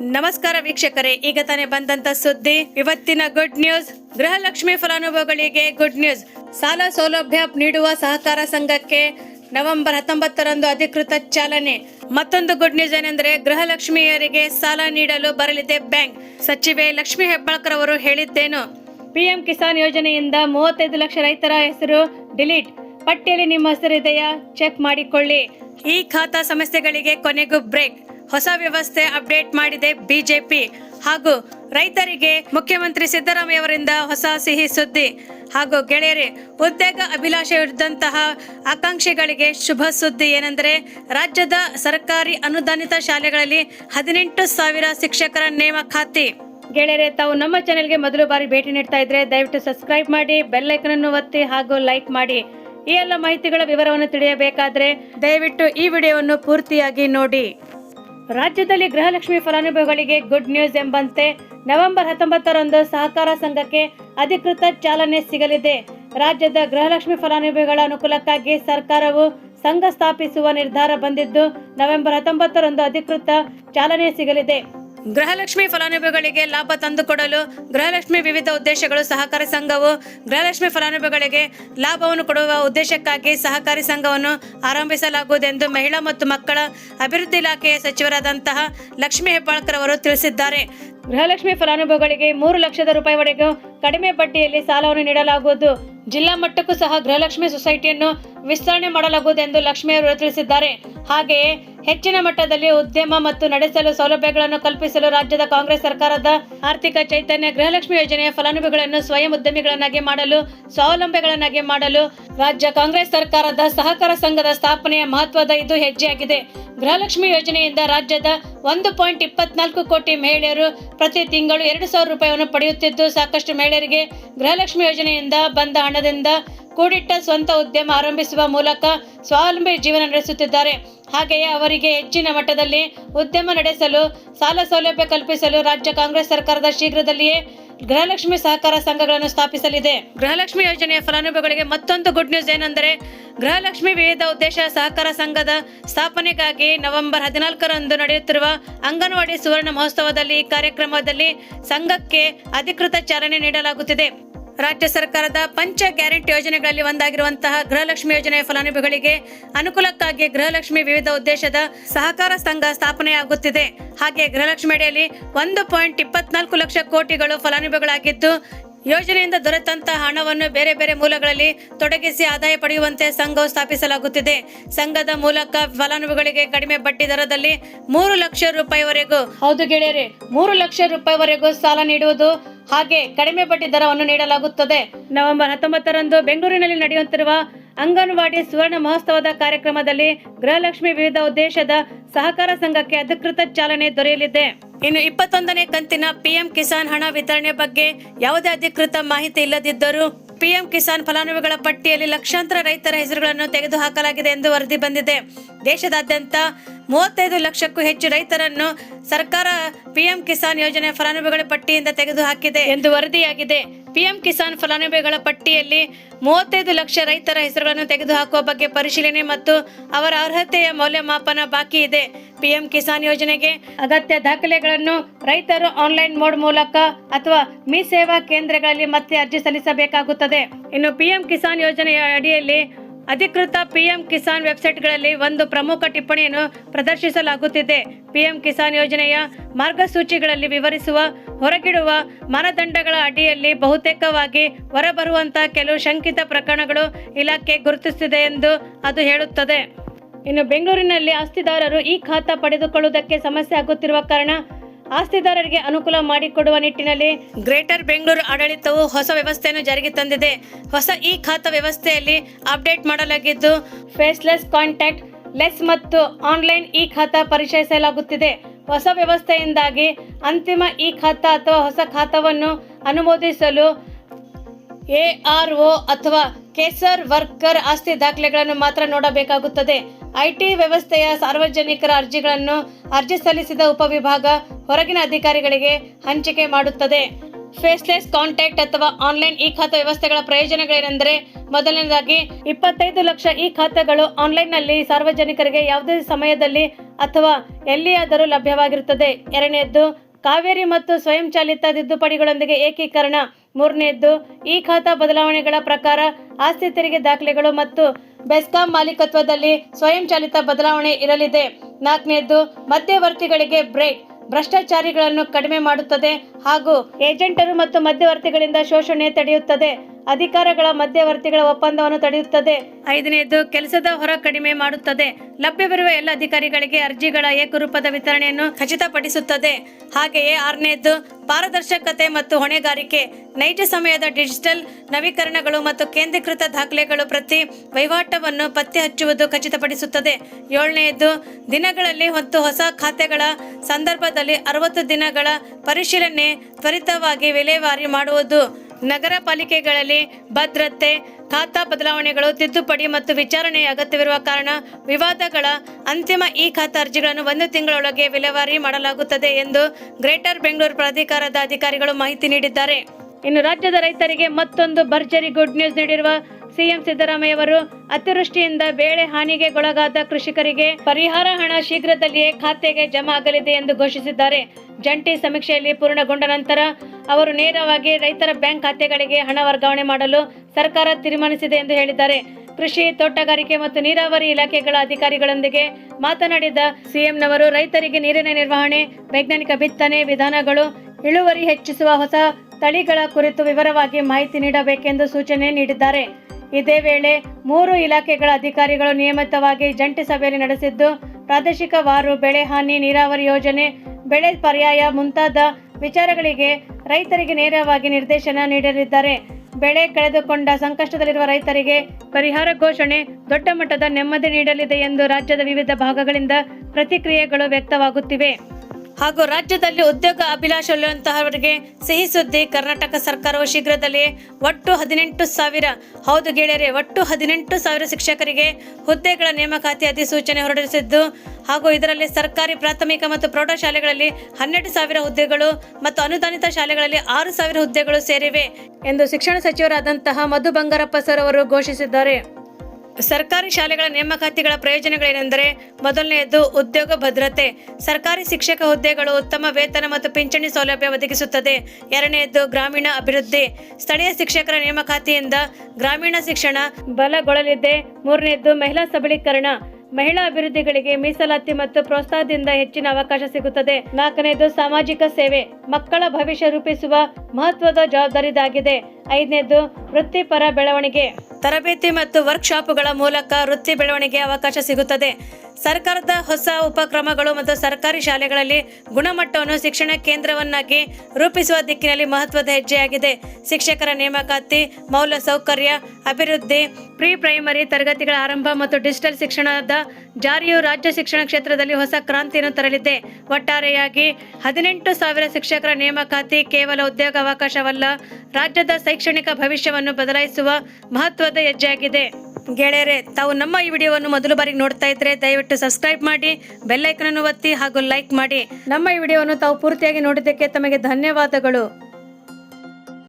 ನಮಸ್ಕಾರ ವೀಕ್ಷಕರೇ ಈಗ ತಾನೇ ಬಂದಂತ ಸುದ್ದಿ. ಇವತ್ತಿನ ಗುಡ್ ನ್ಯೂಸ್ ಗೃಹಲಕ್ಷ್ಮಿ ಫಲಾನುಭವಿಗಳಿಗೆ ಗುಡ್ ನ್ಯೂಸ್ ಸಾಲ ಸೌಲಭ್ಯ ನೀಡುವ ಸಹಕಾರ ಸಂಘಕ್ಕೆ ನವೆಂಬರ್ ಹತ್ತೊಂಬತ್ತರಂದು ಅಧಿಕೃತ ಚಾಲನೆ. ಮತ್ತೊಂದು ಗುಡ್ ನ್ಯೂಸ್ ಏನೆಂದರೆ ಗೃಹಲಕ್ಷ್ಮಿಯರಿಗೆ ಸಾಲ ನೀಡಲು ಬರಲಿದೆ ಬ್ಯಾಂಕ್ ಸಚಿವೆ ಲಕ್ಷ್ಮಿ ಹೆಬ್ಬಾಳ್ಕರ್ ಅವರು ಹೇಳಿದ್ದೇನು. ಪಿಎಂ ಕಿಸಾನ್ ಯೋಜನೆಯಿಂದ ಮೂವತ್ತೈದು ಲಕ್ಷ ರೈತರ ಹೆಸರು ಡಿಲೀಟ್. ಪಟ್ಟಿಯಲ್ಲಿ ನಿಮ್ಮ ಹೆಸರಿದೆಯಾ ಚೆಕ್ ಮಾಡಿಕೊಳ್ಳಿ. ಈ ಖಾತಾ ಸಮಸ್ಯೆಗಳಿಗೆ ಕೊನೆಗೂ ಬ್ರೇಕ್. ಹೊಸ ವ್ಯವಸ್ಥೆ ಅಪ್ಡೇಟ್ ಮಾಡಿದೆ ಬಿಜೆಪಿ ಹಾಗೂ ರೈತರಿಗೆ ಮುಖ್ಯಮಂತ್ರಿ ಸಿದ್ದರಾಮಯ್ಯ ಅವರಿಂದ ಹೊಸ ಸಿಹಿ ಸುದ್ದಿ. ಹಾಗೂ ಗೆಳೆಯರೇ, ಉದ್ಯೋಗ ಅಭಿಲಾಷೆ ಇದ್ದಂತಹ ಆಕಾಂಕ್ಷಿಗಳಿಗೆ ಶುಭ ಸುದ್ದಿ ಏನೆಂದರೆ, ರಾಜ್ಯದ ಸರ್ಕಾರಿ ಅನುದಾನಿತ ಶಾಲೆಗಳಲ್ಲಿ ಹದಿನೆಂಟು ಸಾವಿರ ಶಿಕ್ಷಕರ ನೇಮಕಾತಿ ಗೆಳೆಯರೆ, ತಾವು ನಮ್ಮ ಚಾನೆಲ್ಗೆ ಮೊದಲು ಬಾರಿ ಭೇಟಿ ನೀಡ್ತಾ ಇದ್ರೆ ದಯವಿಟ್ಟು ಸಬ್ಸ್ಕ್ರೈಬ್ ಮಾಡಿ ಬೆಲ್ಲೈಕನ್ ಅನ್ನು ಒತ್ತಿ ಹಾಗೂ ಲೈಕ್ ಮಾಡಿ. ಈ ಎಲ್ಲ ಮಾಹಿತಿಗಳ ವಿವರವನ್ನು ತಿಳಿಯಬೇಕಾದ್ರೆ ದಯವಿಟ್ಟು ಈ ವಿಡಿಯೋವನ್ನು ಪೂರ್ತಿಯಾಗಿ ನೋಡಿ. ರಾಜ್ಯದಲ್ಲಿ ಗೃಹಲಕ್ಷ್ಮಿ ಫಲಾನುಭವಿಗಳಿಗೆ ಗುಡ್ ನ್ಯೂಸ್ ಎಂಬಂತೆ ನವೆಂಬರ್ ಹತ್ತೊಂಬತ್ತರಂದು ಸಹಕಾರ ಸಂಘಕ್ಕೆ ಅಧಿಕೃತ ಚಾಲನೆ ಸಿಗಲಿದೆ. ರಾಜ್ಯದ ಗೃಹಲಕ್ಷ್ಮಿ ಫಲಾನುಭವಿಗಳ ಅನುಕೂಲಕ್ಕಾಗಿ ಸರ್ಕಾರವು ಸಂಘ ಸ್ಥಾಪಿಸುವ ನಿರ್ಧಾರ ಬಂದಿದ್ದು, ನವೆಂಬರ್ ಹತ್ತೊಂಬತ್ತರಂದು ಅಧಿಕೃತ ಚಾಲನೆ ಸಿಗಲಿದೆ. ಗೃಹಲಕ್ಷ್ಮಿ ಫಲಾನುಭವಿಗಳಿಗೆ ಲಾಭ ತಂದುಕೊಡಲು ಗೃಹಲಕ್ಷ್ಮಿ ವಿವಿಧ ಉದ್ದೇಶಗಳು ಸಹಕಾರಿ ಸಂಘವು ಗೃಹಲಕ್ಷ್ಮಿ ಫಲಾನುಭವಿಗಳಿಗೆ ಲಾಭವನ್ನು ಕೊಡುವ ಉದ್ದೇಶಕ್ಕಾಗಿ ಸಹಕಾರಿ ಸಂಘವನ್ನು ಆರಂಭಿಸಲಾಗುವುದೆಂದು ಮಹಿಳಾ ಮತ್ತು ಮಕ್ಕಳ ಅಭಿವೃದ್ಧಿ ಇಲಾಖೆಯ ಸಚಿವರಾದಂತಹ ಲಕ್ಷ್ಮಿ ಹೆಬ್ಬಾಳ್ಕರ್ ಅವರು ತಿಳಿಸಿದ್ದಾರೆ. ಗೃಹಲಕ್ಷ್ಮಿ ಫಲಾನುಭವಿಗಳಿಗೆ ಮೂರು ಲಕ್ಷದ ರೂಪಾಯಿವರೆಗೂ ಕಡಿಮೆ ಬಡ್ಡಿಯಲ್ಲಿ ಸಾಲವನ್ನು ನೀಡಲಾಗುವುದು. ಜಿಲ್ಲಾ ಮಟ್ಟಕ್ಕೂ ಸಹ ಗೃಹಲಕ್ಷ್ಮಿ ಸೊಸೈಟಿಯನ್ನು ವಿಸ್ತರಣೆ ಮಾಡಲಾಗುವುದು ಎಂದು ಲಕ್ಷ್ಮಿ ಅವರು ತಿಳಿಸಿದ್ದಾರೆ. ಹಾಗೆಯೇ ಹೆಚ್ಚಿನ ಮಟ್ಟದಲ್ಲಿ ಉದ್ಯಮ ಮತ್ತು ನಡೆಸಲು ಸೌಲಭ್ಯಗಳನ್ನು ಕಲ್ಪಿಸಲು ರಾಜ್ಯದ ಕಾಂಗ್ರೆಸ್ ಸರ್ಕಾರದ ಆರ್ಥಿಕ ಚೈತನ್ಯ, ಗೃಹಲಕ್ಷ್ಮಿ ಯೋಜನೆಯ ಫಲಾನುಭವಿಗಳನ್ನು ಸ್ವಯಂ ಉದ್ಯಮಿಗಳನ್ನಾಗಿ ಮಾಡಲು, ಸ್ವಾವಲಂಬಿಗಳನ್ನಾಗಿ ಮಾಡಲು ರಾಜ್ಯ ಕಾಂಗ್ರೆಸ್ ಸರ್ಕಾರದ ಸಹಕಾರ ಸಂಘದ ಸ್ಥಾಪನೆಯ ಮಹತ್ವದ ಇದು ಹೆಜ್ಜೆಯಾಗಿದೆ. ಗೃಹಲಕ್ಷ್ಮಿ ಯೋಜನೆಯಿಂದ ರಾಜ್ಯದ ಒಂದು ಪಾಯಿಂಟ್ ಇಪ್ಪತ್ನಾಲ್ಕು ಕೋಟಿ ಮಹಿಳೆಯರು ಪ್ರತಿ ತಿಂಗಳು ಎರಡು ಸಾವಿರ ರೂಪಾಯಿಯನ್ನು ಪಡೆಯುತ್ತಿದ್ದು, ಸಾಕಷ್ಟು ಮಹಿಳೆಯರಿಗೆ ಗೃಹಲಕ್ಷ್ಮಿ ಯೋಜನೆಯಿಂದ ಬಂದ ಹಣದಿಂದ ಕೂಡಿಟ್ಟ ಸ್ವಂತ ಉದ್ಯಮ ಆರಂಭಿಸುವ ಮೂಲಕ ಸ್ವಾವಲಂಬಿ ಜೀವನ ನಡೆಸುತ್ತಿದ್ದಾರೆ. ಹಾಗೆಯೇ ಅವರಿಗೆ ಹೆಚ್ಚಿನ ಮಟ್ಟದಲ್ಲಿ ಉದ್ಯಮ ನಡೆಸಲು, ಸಾಲ ಸೌಲಭ್ಯ ಕಲ್ಪಿಸಲು ರಾಜ್ಯ ಕಾಂಗ್ರೆಸ್ ಸರ್ಕಾರದ ಶೀಘ್ರದಲ್ಲಿಯೇ ಗೃಹಲಕ್ಷ್ಮಿ ಸಹಕಾರ ಸಂಘಗಳನ್ನು ಸ್ಥಾಪಿಸಲಿದೆ. ಗೃಹಲಕ್ಷ್ಮಿ ಯೋಜನೆಯ ಫಲಾನುಭವಿಗಳಿಗೆ ಮತ್ತೊಂದು ಗುಡ್ ನ್ಯೂಸ್ ಏನೆಂದರೆ, ಗೃಹಲಕ್ಷ್ಮಿ ವಿವಿಧ ಉದ್ದೇಶ ಸಹಕಾರ ಸಂಘದ ಸ್ಥಾಪನೆಗಾಗಿ ನವೆಂಬರ್ ಹದಿನಾಲ್ಕರಂದು ನಡೆಯುತ್ತಿರುವ ಅಂಗನವಾಡಿ ಸುವರ್ಣ ಮಹೋತ್ಸವದಲ್ಲಿ ಈ ಕಾರ್ಯಕ್ರಮದಲ್ಲಿ ಸಂಘಕ್ಕೆ ಅಧಿಕೃತ ಚಾಲನೆ ನೀಡಲಾಗುತ್ತಿದೆ. ರಾಜ್ಯ ಸರ್ಕಾರದ ಪಂಚ ಗ್ಯಾರಂಟಿ ಯೋಜನೆಗಳಲ್ಲಿ ಒಂದಾಗಿರುವಂತಹ ಗೃಹಲಕ್ಷ್ಮಿ ಯೋಜನೆಯ ಫಲಾನುಭವಿಗಳಿಗೆ ಅನುಕೂಲಕ್ಕಾಗಿ ಗೃಹಲಕ್ಷ್ಮಿ ವಿವಿಧ ಉದ್ದೇಶದ ಸಹಕಾರ ಸಂಘ ಸ್ಥಾಪನೆಯಾಗುತ್ತಿದೆ. ಹಾಗೆ ಗೃಹಲಕ್ಷ್ಮಿ ಅಡಿಯಲ್ಲಿ ಒಂದು ಪಾಯಿಂಟ್ ಇಪ್ಪತ್ನಾಲ್ಕು ಲಕ್ಷ ಕೋಟಿಗಳು ಫಲಾನುಭವಿಗಳಾಗಿದ್ದು ಯೋಜನೆಯಿಂದ ದೊರೆತಂತಹ ಹಣವನ್ನು ಬೇರೆ ಬೇರೆ ಮೂಲಗಳಲ್ಲಿ ತೊಡಗಿಸಿ ಆದಾಯ ಪಡೆಯುವಂತೆ ಸಂಘವು ಸ್ಥಾಪಿಸಲಾಗುತ್ತಿದೆ. ಸಂಘದ ಮೂಲಕ ಫಲಾನುಭವಿಗಳಿಗೆ ಕಡಿಮೆ ಬಡ್ಡಿ ದರದಲ್ಲಿ ಮೂರು ಲಕ್ಷ ರೂಪಾಯಿವರೆಗೂ ಹೌದು ಗೆಳೆಯರೆ ಮೂರು ಲಕ್ಷ ರೂಪಾಯಿವರೆಗೂ ಸಾಲ ನೀಡುವುದು ಹಾಗೆ ಕಡಿಮೆ ಬಡ್ಡಿ ದರವನ್ನು ನೀಡಲಾಗುತ್ತದೆ. ನವೆಂಬರ್ ಹತ್ತೊಂಬತ್ತರಂದು ಬೆಂಗಳೂರಿನಲ್ಲಿ ನಡೆಯುತ್ತಿರುವ ಅಂಗನವಾಡಿ ಸುವರ್ಣ ಮಹೋತ್ಸವದ ಕಾರ್ಯಕ್ರಮದಲ್ಲಿ ಗೃಹಲಕ್ಷ್ಮಿ ವಿವಿಧ ಉದ್ದೇಶದ ಸಹಕಾರ ಸಂಘಕ್ಕೆ ಅಧಿಕೃತ ಚಾಲನೆ ದೊರೆಯಲಿದೆ. ಇನ್ನು ಇಪ್ಪತ್ತೊಂದನೇ ಕಂತಿನ ಪಿಎಂ ಕಿಸಾನ್ ಹಣ ವಿತರಣೆ ಬಗ್ಗೆ ಯಾವುದೇ ಅಧಿಕೃತ ಮಾಹಿತಿ ಇಲ್ಲದಿದ್ದರೂ ಪಿಎಂ ಕಿಸಾನ್ ಫಲಾನುಭವಿಗಳ ಪಟ್ಟಿಯಲ್ಲಿ ಲಕ್ಷಾಂತರ ರೈತರ ಹೆಸರುಗಳನ್ನು ತೆಗೆದುಹಾಕಲಾಗಿದೆ ಎಂದು ವರದಿ ಬಂದಿದೆ. ದೇಶದಾದ್ಯಂತ ಮೂವತ್ತೈದು ಲಕ್ಷಕ್ಕೂ ಹೆಚ್ಚು ರೈತರನ್ನು ಸರ್ಕಾರ ಪಿಎಂ ಕಿಸಾನ್ ಯೋಜನೆ ಫಲಾನುಭವಿಗಳ ಪಟ್ಟಿಯಿಂದ ತೆಗೆದುಹಾಕಿದೆ. ಎಂದು ವರದಿಯಾಗಿದೆ. ಪಿಎಂ ಕಿಸಾನ್ ಫಲಾನುಭವಿಗಳ ಪಟ್ಟಿಯಲ್ಲಿ ಮೂವತ್ತೈದು ಲಕ್ಷ ರೈತರ ಹೆಸರುಗಳನ್ನು ತೆಗೆದುಹಾಕುವ ಬಗ್ಗೆ ಪರಿಶೀಲನೆ ಮತ್ತು ಅವರ ಅರ್ಹತೆಯ ಮೌಲ್ಯಮಾಪನ ಬಾಕಿ ಇದೆ. ಪಿಎಂ ಕಿಸಾನ್ ಯೋಜನೆಗೆ ಅಗತ್ಯ ದಾಖಲೆಗಳನ್ನು ರೈತರು ಆನ್ಲೈನ್ ಮೋಡ್ ಮೂಲಕ ಅಥವಾ ಮೀ ಸೇವಾ ಕೇಂದ್ರಗಳಲ್ಲಿ ಮತ್ತೆ ಅರ್ಜಿ ಸಲ್ಲಿಸಬೇಕಾಗುತ್ತದೆ. ಇನ್ನು ಪಿಎಂ ಕಿಸಾನ್ ಯೋಜನೆಯ ಅಡಿಯಲ್ಲಿ ಅಧಿಕೃತ ಪಿಎಂ ಕಿಸಾನ್ ವೆಬ್ಸೈಟ್ಗಳಲ್ಲಿ ಒಂದು ಪ್ರಮುಖ ಟಿಪ್ಪಣಿಯನ್ನು ಪ್ರದರ್ಶಿಸಲಾಗುತ್ತಿದೆ. ಪಿಎಂ ಕಿಸಾನ್ ಯೋಜನೆಯ ಮಾರ್ಗಸೂಚಿಗಳಲ್ಲಿ ವಿವರಿಸುವ ಹೊರಗಿಡುವ ಮಾನದಂಡಗಳ ಅಡಿಯಲ್ಲಿ ಬಹುತೇಕವಾಗಿ ಹೊರಬರುವಂತಹ ಕೆಲವು ಶಂಕಿತ ಪ್ರಕರಣಗಳು ಇಲಾಖೆ ಗುರುತಿಸಿದೆ ಎಂದು ಅದು ಹೇಳುತ್ತದೆ. ಇನ್ನು ಬೆಂಗಳೂರಿನಲ್ಲಿ ಆಸ್ತಿದಾರರು ಈ ಖಾತಾ ಪಡೆದುಕೊಳ್ಳುವುದಕ್ಕೆ ಸಮಸ್ಯೆ ಆಗುತ್ತಿರುವ ಕಾರಣ ಆಸ್ತಿದಾರರಿಗೆ ಅನುಕೂಲ ಮಾಡಿಕೊಡುವ ನಿಟ್ಟಿನಲ್ಲಿ ಗ್ರೇಟರ್ ಬೆಂಗಳೂರು ಆಡಳಿತವು ಹೊಸ ವ್ಯವಸ್ಥೆಯನ್ನು ಜಾರಿಗೆ ತಂದಿದೆ. ಹೊಸ ಈ ಖಾತಾ ವ್ಯವಸ್ಥೆಯಲ್ಲಿ ಅಪ್ಡೇಟ್ ಮಾಡಲಾಗಿದ್ದು, ಫೇಸ್ಲೆಸ್ ಕಾಂಟ್ಯಾಕ್ಟ್, ಲೆಸ್ ಮತ್ತು ಆನ್ಲೈನ್ ಇ ಖಾತಾ ಪರಿಚಯಿಸಲಾಗುತ್ತಿದೆ. ಹೊಸ ವ್ಯವಸ್ಥೆಯಿಂದಾಗಿ ಅಂತಿಮ ಈ ಖಾತಾ ಅಥವಾ ಹೊಸ ಖಾತಾವನ್ನು ಅನುಮೋದಿಸಲು ಎ ಆರ್ ಒ ಅಥವಾ ಕೇಸರ್ ವರ್ಕರ್ ಆಸ್ತಿ ದಾಖಲೆಗಳನ್ನು ಮಾತ್ರ ನೋಡಬೇಕಾಗುತ್ತದೆ. ಐಟಿ ವ್ಯವಸ್ಥೆಯ ಸಾರ್ವಜನಿಕರ ಅರ್ಜಿಗಳನ್ನು ಅರ್ಜಿ ಸಲ್ಲಿಸಿದ ಉಪವಿಭಾಗ ಹೊರಗಿನ ಅಧಿಕಾರಿಗಳಿಗೆ ಹಂಚಿಕೆ ಮಾಡುತ್ತದೆ. ಫೇಸ್ಲೆಸ್ ಕಾಂಟ್ಯಾಕ್ಟ್ ಅಥವಾ ಆನ್ಲೈನ್ ಇ ಖಾತಾ ವ್ಯವಸ್ಥೆಗಳ ಪ್ರಯೋಜನಗಳೇನೆಂದರೆ, ಮೊದಲನೇದಾಗಿ ಇಪ್ಪತ್ತೈದು ಲಕ್ಷ ಇ ಖಾತೆಗಳು ಆನ್ಲೈನ್ನಲ್ಲಿ ಸಾರ್ವಜನಿಕರಿಗೆ ಯಾವುದೇ ಸಮಯದಲ್ಲಿ ಅಥವಾ ಎಲ್ಲಿಯಾದರೂ ಲಭ್ಯವಾಗಿರುತ್ತದೆ. ಎರಡನೆಯದ್ದು, ಕಾವೇರಿ ಮತ್ತು ಸ್ವಯಂಚಾಲಿತ ತಿದ್ದುಪಡಿಗಳೊಂದಿಗೆ ಏಕೀಕರಣ. ಮೂರನೆಯದ್ದು, ಈ ಖಾತಾ ಬದಲಾವಣೆಗಳ ಪ್ರಕಾರ ಆಸ್ತಿ ತೆರಿಗೆ ದಾಖಲೆಗಳು ಮತ್ತು ಬೆಸ್ಕಾಂ ಮಾಲೀಕತ್ವದಲ್ಲಿ ಸ್ವಯಂಚಾಲಿತ ಬದಲಾವಣೆ ಇರಲಿದೆ. ನಾಲ್ಕನೆಯದ್ದು, ಮಧ್ಯವರ್ತಿಗಳಿಗೆ ಬ್ರೇಕ್. ಭ್ರಷ್ಟಾಚಾರಿಗಳನ್ನು ಕಡಿಮೆ ಮಾಡುತ್ತದೆ ಹಾಗೂ ಏಜೆಂಟರು ಮತ್ತು ಮಧ್ಯವರ್ತಿಗಳಿಂದ ಶೋಷಣೆ ತಡೆಯುತ್ತದೆ. ಅಧಿಕಾರಗಳ ಮಧ್ಯವರ್ತಿಗಳ ಒಪ್ಪಂದವನ್ನು ತಡೆಯುತ್ತದೆ. ಐದನೆಯದು ಕೆಲಸದ ಹೊರ ಕಡಿಮೆ ಮಾಡುತ್ತದೆ. ಲಭ್ಯವಿರುವ ಎಲ್ಲ ಅಧಿಕಾರಿಗಳಿಗೆ ಅರ್ಜಿಗಳ ಏಕರೂಪದ ವಿತರಣೆಯನ್ನು ಖಚಿತಪಡಿಸುತ್ತದೆ. ಹಾಗೆಯೇ ಆರನೇದು, ಪಾರದರ್ಶಕತೆ ಮತ್ತು ಹೊಣೆಗಾರಿಕೆ. ನೈಜ ಸಮಯದ ಡಿಜಿಟಲ್ ನವೀಕರಣಗಳು ಮತ್ತು ಕೇಂದ್ರೀಕೃತ ದಾಖಲೆಗಳು ಪ್ರತಿ ವಹಿವಾಟವನ್ನು ಪತ್ತೆ ಹಚ್ಚುವುದು ಖಚಿತಪಡಿಸುತ್ತದೆ. ಏಳನೆಯದು ದಿನಗಳಲ್ಲಿ ಮತ್ತು ಹೊಸ ಖಾತೆಗಳ ಸಂದರ್ಭದಲ್ಲಿ ಅರವತ್ತು ದಿನಗಳ ಪರಿಶೀಲನೆ ತ್ವರಿತವಾಗಿ ವಿಲೇವಾರಿ ಮಾಡುವುದು. ನಗರ ಪಾಲಿಕೆಗಳಲ್ಲಿ ಭದ್ರತೆ, ಖಾತಾ ಬದಲಾವಣೆಗಳು, ತಿದ್ದುಪಡಿ ಮತ್ತು ವಿಚಾರಣೆಯ ಅಗತ್ಯವಿರುವ ಕಾರಣ ವಿವಾದಗಳ ಅಂತಿಮ ಇ ಖಾತಾ ಅರ್ಜಿಗಳನ್ನು ಒಂದು ತಿಂಗಳೊಳಗೆ ವಿಲೇವಾರಿ ಮಾಡಲಾಗುತ್ತದೆ ಎಂದು ಗ್ರೇಟರ್ ಬೆಂಗಳೂರು ಪ್ರಾಧಿಕಾರದ ಅಧಿಕಾರಿಗಳು ಮಾಹಿತಿ ನೀಡಿದ್ದಾರೆ. ಇನ್ನು ರಾಜ್ಯದ ರೈತರಿಗೆ ಮತ್ತೊಂದು ಭರ್ಜರಿ ಗುಡ್ ನ್ಯೂಸ್ ನೀಡಿರುವ ಸಿಎಂ ಸಿದ್ದರಾಮಯ್ಯ ಅವರು ಅತಿವೃಷ್ಟಿಯಿಂದ ಬೆಳೆ ಹಾನಿಗೆಗೊಳಗಾದ ಕೃಷಿಕರಿಗೆ ಪರಿಹಾರ ಹಣ ಶೀಘ್ರದಲ್ಲಿಯೇ ಖಾತೆಗೆ ಜಮಾ ಆಗಲಿದೆ ಎಂದು ಘೋಷಿಸಿದ್ದಾರೆ. ಜಂಟಿ ಸಮೀಕ್ಷೆಯಲ್ಲಿ ಪೂರ್ಣಗೊಂಡ ನಂತರ ಅವರು ನೇರವಾಗಿ ರೈತರ ಬ್ಯಾಂಕ್ ಖಾತೆಗಳಿಗೆ ಹಣ ವರ್ಗಾವಣೆ ಮಾಡಲು ಸರ್ಕಾರ ತೀರ್ಮಾನಿಸಿದೆ ಎಂದು ಹೇಳಿದ್ದಾರೆ. ಕೃಷಿ, ತೋಟಗಾರಿಕೆ ಮತ್ತು ನೀರಾವರಿ ಇಲಾಖೆಗಳ ಅಧಿಕಾರಿಗಳೊಂದಿಗೆ ಮಾತನಾಡಿದ ಸಿಎಂನವರು, ರೈತರಿಗೆ ನೀರಿನ ನಿರ್ವಹಣೆ, ವೈಜ್ಞಾನಿಕ ಬಿತ್ತನೆ ವಿಧಾನಗಳು ಇಳುವರಿ ಹೆಚ್ಚಿಸುವ ಹೊಸ ತಳಿಗಳ ಕುರಿತು ವಿವರವಾಗಿ ಮಾಹಿತಿ ನೀಡಬೇಕೆಂದು ಸೂಚನೆ ನೀಡಿದ್ದಾರೆ. ಇದೇ ವೇಳೆ ಮೂರು ಇಲಾಖೆಗಳ ಅಧಿಕಾರಿಗಳು ನಿಯಮಿತವಾಗಿ ಜಂಟಿ ಸಭೆಯಲ್ಲಿ ನಡೆಸಿದ್ದು ಪ್ರಾದೇಶಿಕವಾರು ಬೆಳೆ ಹಾನಿ, ನೀರಾವರಿ ಯೋಜನೆ, ಬೆಳೆ ಪರ್ಯಾಯ ಮುಂತಾದ ವಿಚಾರಗಳಿಗೆ ರೈತರಿಗೆ ನೇರವಾಗಿ ನಿರ್ದೇಶನ ನೀಡಲಿದ್ದಾರೆ. ಬೆಳೆ ಕಳೆದುಕೊಂಡ ಸಂಕಷ್ಟದಲ್ಲಿರುವ ರೈತರಿಗೆ ಪರಿಹಾರ ಘೋಷಣೆ ದೊಡ್ಡ ಮಟ್ಟದ ನೆಮ್ಮದಿ ನೀಡಲಿದೆ ಎಂದು ರಾಜ್ಯದ ವಿವಿಧ ಭಾಗಗಳಿಂದ ಪ್ರತಿಕ್ರಿಯೆಗಳು ವ್ಯಕ್ತವಾಗುತ್ತಿವೆ. ಹಾಗೂ ರಾಜ್ಯದಲ್ಲಿ ಉದ್ಯೋಗ ಅಭಿಲಾಷೆಯಲ್ಲಿರುವಂತಹವರಿಗೆ ಸಿಹಿ ಸುದ್ದಿ ಕರ್ನಾಟಕ ಸರ್ಕಾರವು ಶೀಘ್ರದಲ್ಲೇ ಒಟ್ಟು ಹದಿನೆಂಟು ಸಾವಿರ, ಹೌದು ಗೆಳೆಯರೇ, ಒಟ್ಟು ಹದಿನೆಂಟು ಸಾವಿರ ಶಿಕ್ಷಕರಿಗೆ ಹುದ್ದೆಗಳ ನೇಮಕಾತಿ ಅಧಿಸೂಚನೆ ಹೊರಡಿಸಿದ್ದು ಹಾಗೂ ಇದರಲ್ಲಿ ಸರ್ಕಾರಿ, ಪ್ರಾಥಮಿಕ ಮತ್ತು ಪ್ರೌಢಶಾಲೆಗಳಲ್ಲಿ ಹನ್ನೆರಡು ಸಾವಿರ ಹುದ್ದೆಗಳು ಮತ್ತು ಅನುದಾನಿತ ಶಾಲೆಗಳಲ್ಲಿ ಆರು ಸಾವಿರ ಹುದ್ದೆಗಳು ಸೇರಿವೆ ಎಂದು ಶಿಕ್ಷಣ ಸಚಿವರಾದಂತಹ ಮಧು ಬಂಗಾರಪ್ಪ ಸರ್ ಅವರು ಘೋಷಿಸಿದ್ದಾರೆ. ಸರ್ಕಾರಿ ಶಾಲೆಗಳ ನೇಮಕಾತಿಗಳ ಪ್ರಯೋಜನಗಳೇನೆಂದರೆ ಮೊದಲನೆಯದು ಉದ್ಯೋಗ ಭದ್ರತೆ. ಸರ್ಕಾರಿ ಶಿಕ್ಷಕ ಹುದ್ದೆಗಳು ಉತ್ತಮ ವೇತನ ಮತ್ತು ಪಿಂಚಣಿ ಸೌಲಭ್ಯ ಒದಗಿಸುತ್ತದೆ. ಎರಡನೆಯದು ಗ್ರಾಮೀಣ ಅಭಿವೃದ್ಧಿ. ಸ್ಥಳೀಯ ಶಿಕ್ಷಕರ ನೇಮಕಾತಿಯಿಂದ ಗ್ರಾಮೀಣ ಶಿಕ್ಷಣ ಬಲಗೊಳ್ಳಲಿದೆ. ಮೂರನೆಯದು ಮಹಿಳಾ ಸಬಲೀಕರಣ. ಮಹಿಳಾ ಅಭಿವೃದ್ಧಿಗಳಿಗೆ ಮೀಸಲಾತಿ ಮತ್ತು ಪ್ರೋತ್ಸಾಹದಿಂದ ಹೆಚ್ಚಿನ ಅವಕಾಶ ಸಿಗುತ್ತದೆ. ನಾಲ್ಕನೇದು ಸಾಮಾಜಿಕ ಸೇವೆ. ಮಕ್ಕಳ ಭವಿಷ್ಯ ರೂಪಿಸುವ ಮಹತ್ವದ ಜವಾಬ್ದಾರಿದಾಗಿದೆ. ಐದನೇದು ವೃತ್ತಿಪರ ಬೆಳವಣಿಗೆ. ತರಬೇತಿ ಮತ್ತು ವರ್ಕ್ಶಾಪ್ಗಳ ಮೂಲಕ ವೃತ್ತಿ ಬೆಳವಣಿಗೆ ಅವಕಾಶ ಸಿಗುತ್ತದೆ. ಸರ್ಕಾರದ ಹೊಸ ಉಪಕ್ರಮಗಳು ಮತ್ತು ಸರ್ಕಾರಿ ಶಾಲೆಗಳಲ್ಲಿ ಗುಣಮಟ್ಟವನ್ನು ಶಿಕ್ಷಣ ಕೇಂದ್ರವನ್ನಾಗಿ ರೂಪಿಸುವ ದಿಕ್ಕಿನಲ್ಲಿ ಮಹತ್ವದ ಹೆಜ್ಜೆಯಾಗಿದೆ. ಶಿಕ್ಷಕರ ನೇಮಕಾತಿ, ಮೌಲ್ಯ ಸೌಕರ್ಯ, ಅಭಿವೃದ್ಧಿ, ಪ್ರಿ ಪ್ರೈಮರಿ ತರಗತಿಗಳ ಆರಂಭ ಮತ್ತು ಡಿಜಿಟಲ್ ಶಿಕ್ಷಣದ ಜಾರಿಯು ರಾಜ್ಯ ಶಿಕ್ಷಣ ಕ್ಷೇತ್ರದಲ್ಲಿ ಹೊಸ ಕ್ರಾಂತಿಯನ್ನು ತರಲಿದೆ. ಒಟ್ಟಾರೆಯಾಗಿ ಹದಿನೆಂಟು ಸಾವಿರ ಶಿಕ್ಷಕರ ನೇಮಕಾತಿ ಕೇವಲ ಉದ್ಯೋಗಾವಕಾಶವಲ್ಲ, ರಾಜ್ಯದ ಶೈಕ್ಷಣಿಕ ಭವಿಷ್ಯವನ್ನು ಬದಲಾಯಿಸುವ ಮಹತ್ವದ ಹೆಜ್ಜೆಯಾಗಿದೆ. ಗೆಳೆಯರೆ, ತಾವು ನಮ್ಮ ಈ ವಿಡಿಯೋವನ್ನು ಮೊದಲು ಬಾರಿಗೆ ನೋಡ್ತಾ ಇದ್ರೆ ದಯವಿಟ್ಟು ಸಬ್ಸ್ಕ್ರೈಬ್ ಮಾಡಿ ಬೆಲ್ಲೈಕನನ್ನು ಒತ್ತಿ ಹಾಗೂ ಲೈಕ್ ಮಾಡಿ. ನಮ್ಮ ಈ ವಿಡಿಯೋವನ್ನು ತಾವು ಪೂರ್ತಿಯಾಗಿ ನೋಡಿದ್ದಕ್ಕೆ ತಮಗೆ ಧನ್ಯವಾದಗಳು.